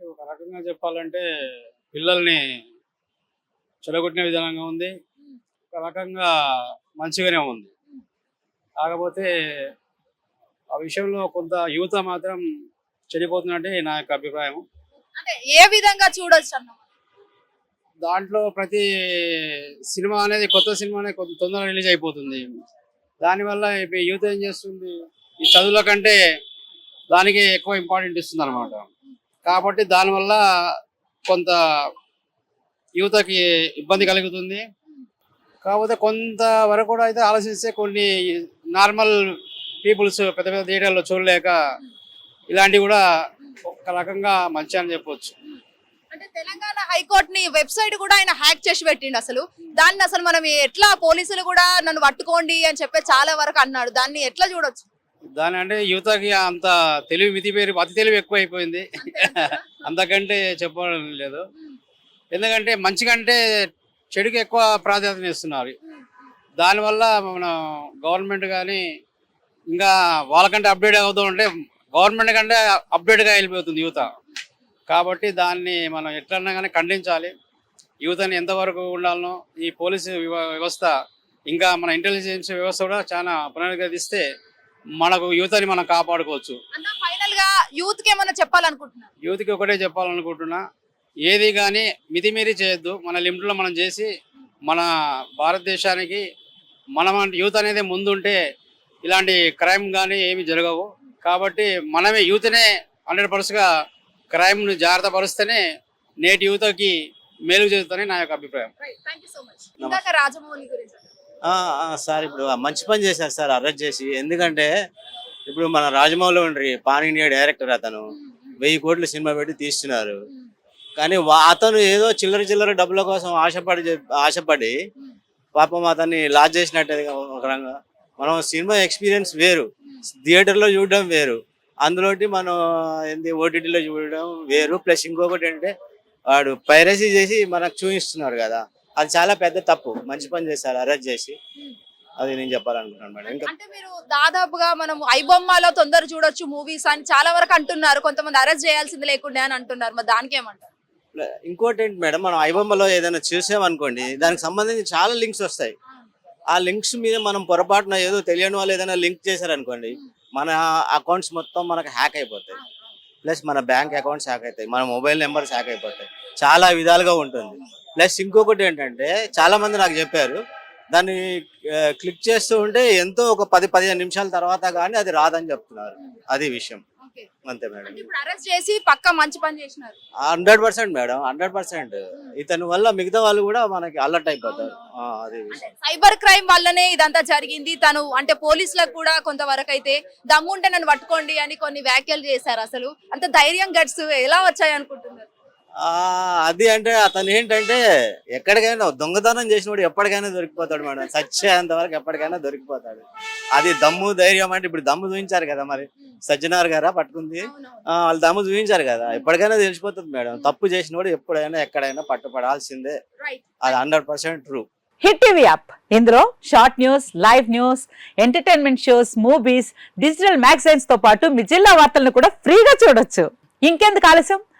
ఒక రకంగా చెప్పాలంటే పిల్లల్ని చెడగొట్టిన విధానంగా ఉంది. ఒక రకంగా మంచిగానే ఉంది. కాకపోతే ఆ విషయంలో కొంత యువత మాత్రం చెడిపోతున్నట్టే నా యొక్క అభిప్రాయం. అంటే ఏ విధంగా చూడొచ్చు అన్న? దాంట్లో ప్రతి సినిమా అనేది కొత్త సినిమా అనేది కొంత తొందరగా రిలీజ్ అయిపోతుంది. దానివల్ల ఇప్పుడు యూత్ ఏం చేస్తుంది? ఈ చదువుల కంటే దానికి ఎక్కువ ఇంపార్టెంట్ ఇస్తుంది అనమాట కాబట్టి దానివల్ల కొంత యువతకి ఇబ్బంది కలుగుతుంది. కాకపోతే కొంతవరకు కూడా అయితే ఆలోచిస్తే కొన్ని నార్మల్ పీపుల్స్ పెద్ద పెద్ద థియేటర్లో చూడలేక ఇలాంటివి కూడా ఒక రకంగా మంచి అని చెప్పొచ్చు. అంటే తెలంగాణ హైకోర్టుని వెబ్సైట్ కూడా ఆయన హ్యాక్ చేసి పెట్టిండు అసలు. దాన్ని అసలు మనం ఎట్లా పోలీసులు కూడా నన్ను పట్టుకోండి అని చెప్పి చాలా వరకు అన్నాడు. దాన్ని ఎట్లా చూడొచ్చు? దాని అంటే యువతకి అంత తెలివి మితి పేరు అతి తెలివి ఎక్కువ అయిపోయింది అంతకంటే చెప్పడం లేదు. ఎందుకంటే మంచి కంటే చెడుకు ఎక్కువ ప్రాధాన్యత ఇస్తున్నారు. దానివల్ల మన గవర్నమెంట్ కానీ ఇంకా వాళ్ళకంటే అప్డేట్ అవుతూ ఉంటే గవర్నమెంట్ కంటే అప్డేట్గా వెళ్ళిపోతుంది యువత. కాబట్టి దాన్ని మనం ఎట్లన్నా కానీ ఖండించాలి. యువతని ఎంతవరకు ఉండాలనో ఈ పోలీసు వ్యవస్థ ఇంకా మన ఇంటెలిజెన్స్ వ్యవస్థ కూడా చాలా పునరుద్ధరిస్తే మనకు యువతని మనం కాపాడుకోవచ్చు. అన్న ఫైనల్గా యూత్కి ఏమన్నా చెప్పాలనుకుంటున్నారు? యూత్కి ఒకటే చెప్పాలనుకుంటున్నా. ఏది కానీ మితిమీరి చేయొద్దు. మన లిమిట్లో మనం చేసి మన భారతదేశానికి మనం యూత్ అనేది ముందుంటే ఇలాంటి క్రైమ్ కానీ ఏమి జరగవు. కాబట్టి మనమే యూత్నే హండ్రెడ్ పర్సెంట్గా క్రైమ్ను జాగ్రత్త పరుస్తేనే నేటి యువతకి మేలు చేస్తుందని నా యొక్క అభిప్రాయం. రాజమౌళి గురించి సార్ ఇప్పుడు మంచి పని చేశారు సార్ అరెస్ట్ చేసి. ఎందుకంటే ఇప్పుడు మన రాజమౌళి ఉండ్రి పాన్ ఇండియా డైరెక్టర్ అతను. వెయ్యి కోట్ల సినిమా పెట్టి తీస్తున్నారు. కానీ అతను ఏదో చిల్లర చిల్లర డబ్బుల కోసం ఆశపడి ఆశపడి పాపం అతన్ని లాజ్ చేసినట్టు ఒక రంగా. మనం సినిమా ఎక్స్పీరియన్స్ వేరు. థియేటర్లో చూడడం వేరు. అందులోటి మనం ఏంది ఓటీటీలో చూడడం వేరు. ప్లస్ ఇంకొకటి ఏంటంటే వాడు పైరసీ చేసి మనకు చూపిస్తున్నారు కదా. అది చాలా పెద్ద తప్పు. మంచి పని చేశారు అరెస్ట్ చేసి. అది నేను చెప్పాలనుకుంటున్నాను మేడం. ఇంకా అంటే మీరు దాదాపుగా మనం ఐబొమ్మలో తొందర చూడొచ్చు మూవీస్ అని చాలా వరకు అంటున్నారు. కొంతమంది అరెస్ట్ చేయాల్సింది లేకుండా అని అంటున్నారు. మరి దానికి ఏమంటారు? ఇంకోటి ఏంటి మేడం మనం ఐబొమ్మలో ఏదైనా చూసామనుకోండి దానికి సంబంధించి చాలా లింక్స్ వస్తాయి. ఆ. లింక్స్ మీద మనం పొరపాటున ఏదో తెలియని వాళ్ళు ఏదైనా లింక్ చేశారనుకోండి మన అకౌంట్స్ మొత్తం మనకు హ్యాక్ అయిపోతాయి. ప్లస్ మన బ్యాంక్ అకౌంట్స్ హ్యాక్ అవుతాయి మన మొబైల్ నెంబర్స్ హ్యాక్ అయిపోతాయి. చాలా విధాలుగా ఉంటుంది. ప్లస్ ఇంకొకటి ఏంటంటే చాలా మంది నాకు చెప్పారు దాన్ని క్లిక్ చేస్తూ ఉంటే ఎంతో ఒక పది పదిహేను నిమిషాల తర్వాత కానీ అది రాదని చెప్తున్నారు. అది విషయం. అంతే మేడం. ఇప్పుడు అరెస్ట్ చేసి పక్క మంచి పని చేసినారు. Hundred percent madam hundred percent. ఇతని వల్ల మిగతా వాళ్ళు కూడా మనకి అలర్ట్ అయిపోతారు. ఆ, అది విషయం. సైబర్ క్రైమ్ వల్లనే ఇదంతా జరిగింది. తను అంటే పోలీసులకు కూడా కొంతవరకు అయితే దమ్ముంటే నన్ను పట్టుకోండి అని కొన్ని వ్యాఖ్యలు చేశారు అసలు. అంత ధైర్యం గట్స్ ఎలా వచ్చాయి అనుకుంటున్నారు అది అంటే అతను ఏంటంటే ఎక్కడికైనా దొంగతనం చేసినప్పుడు ఎప్పటికైనా దొరికిపోతాడు మేడం. చచ్చేంత వరకు ఎప్పటికైనా దొరికిపోతాడు. అది దమ్ము ధైర్యం అంటే ఇప్పుడు దమ్ము చూపించారు కదా మరి. సజ్జనార్ గారా పట్టుకుంది? ఆ, వాళ్ళు దమ్ము చూపించారు కదా. ఎప్పటికైనా తెలిసిపోతుంది మేడం. తప్పు చేసినోడు ఎప్పుడైనా ఎక్కడైనా పట్టుపడాల్సిందే. రైట్ అది hundred percent true. Hit TV app. ఇందులో short news live news entertainment shows movies digital మ్యాగజైన్స్తో పాటు మీ జిల్లా వార్తలను కూడా ఫ్రీగా చూడొచ్చు. ఇంకెందుకు ఆలస్యం?